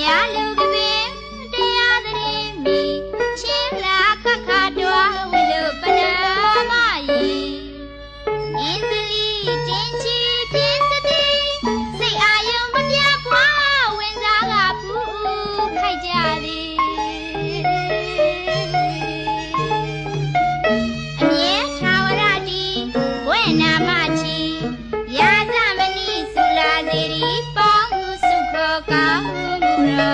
ညာလူကပင်တရားသတိမီချင်းလာခခတော်ဝိလုပနာမယီအင်းစလီတင်းချီတင်းစတိစိတ်အာယုံမပြတ်ကွာဝင်စားကဘူးခိုက်ကြသည်အမြဲသာဝရတီဝေနာမချီရာဇမဏိစုလာစေရီပေါင်း Chicago. တေ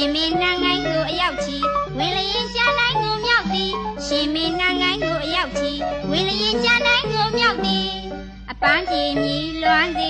ရှင်မင်းနှံငိုင်းကိုအရောက်ချီဝင်လျင်ရှာနိုင်ကိုမြောက်သည်ရှင်မင်းနှံငိုင်းကိုအရောက်ချီဝင်လျင်ရှာနိုင်ကိုမြောက်သည်အပန်းကြီးမြည်လွမ်းသည်